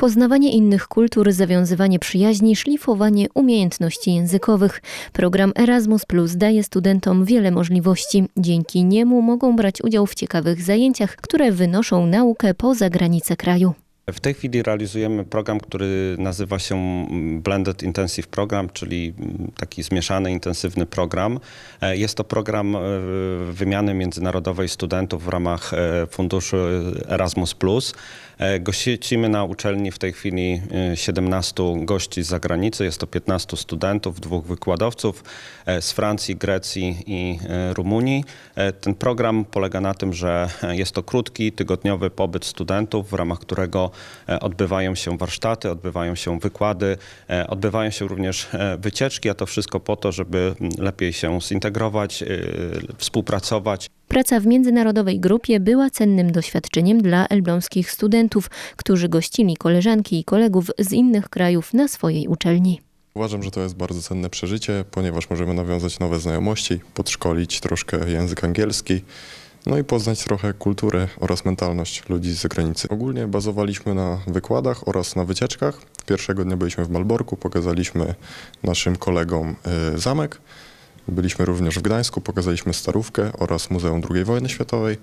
Poznawanie innych kultur, zawiązywanie przyjaźni, szlifowanie umiejętności językowych. Program Erasmus Plus daje studentom wiele możliwości. Dzięki niemu mogą brać udział w ciekawych zajęciach, które wynoszą naukę poza granice kraju. W tej chwili realizujemy program, który nazywa się mm, Blended Intensive Program, czyli mm, taki zmieszany, intensywny program. E, Jest to program e, wymiany międzynarodowej studentów w ramach e, funduszu Erasmus+. Gościmy na uczelni w tej chwili e, 17 gości z zagranicy. Jest to 15 studentów, dwóch wykładowców z Francji, Grecji i Rumunii. Ten program polega na tym, że jest to krótki, tygodniowy pobyt studentów, w ramach którego odbywają się warsztaty, odbywają się wykłady, e, odbywają się również e, wycieczki, a to wszystko po to, żeby mm, lepiej się zintegrować, e, współpracować. Praca w międzynarodowej grupie była cennym doświadczeniem dla elbląskich studentów, którzy gościli koleżanki i kolegów z innych krajów na swojej uczelni. Uważam, że to jest bardzo cenne przeżycie, ponieważ możemy nawiązać nowe znajomości, podszkolić troszkę język angielski, no i poznać trochę kulturę oraz mentalność ludzi z zagranicy. Ogólnie bazowaliśmy na wykładach oraz na wycieczkach. Pierwszego dnia byliśmy w Malborku, pokazaliśmy naszym kolegom y, zamek. Byliśmy również w Gdańsku, pokazaliśmy Starówkę oraz Muzeum II Wojny Światowej.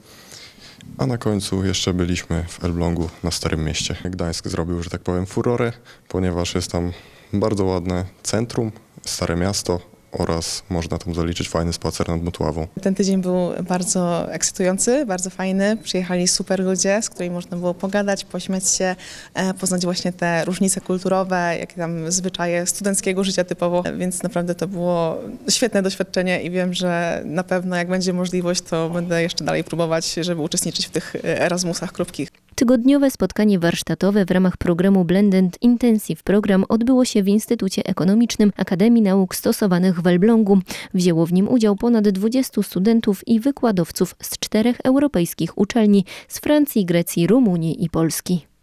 A na końcu jeszcze byliśmy w Elblągu na Starym Mieście. Gdańsk zrobił, że tak powiem, furorę, ponieważ jest tam bardzo ładne centrum, stare miasto oraz można tam zaliczyć fajny spacer nad Motławą. Ten tydzień był bardzo ekscytujący, bardzo fajny. Przyjechali super ludzie, z którymi można było pogadać, pośmiać się, e, poznać właśnie te różnice kulturowe, jakie tam zwyczaje studenckiego życia typowo, więc naprawdę to było świetne doświadczenie i wiem, że na pewno jak będzie możliwość, to będę jeszcze dalej próbować, żeby uczestniczyć w tych e, Erasmusach krótkich. Tygodniowe spotkanie warsztatowe w ramach programu Blended Intensive Program odbyło się w Instytucie Ekonomicznym Akademii Nauk Stosowanych w Elblągu. Wzięło w nim udział ponad 20 studentów i wykładowców z czterech europejskich uczelni z Francji, Grecji, Rumunii i Polski.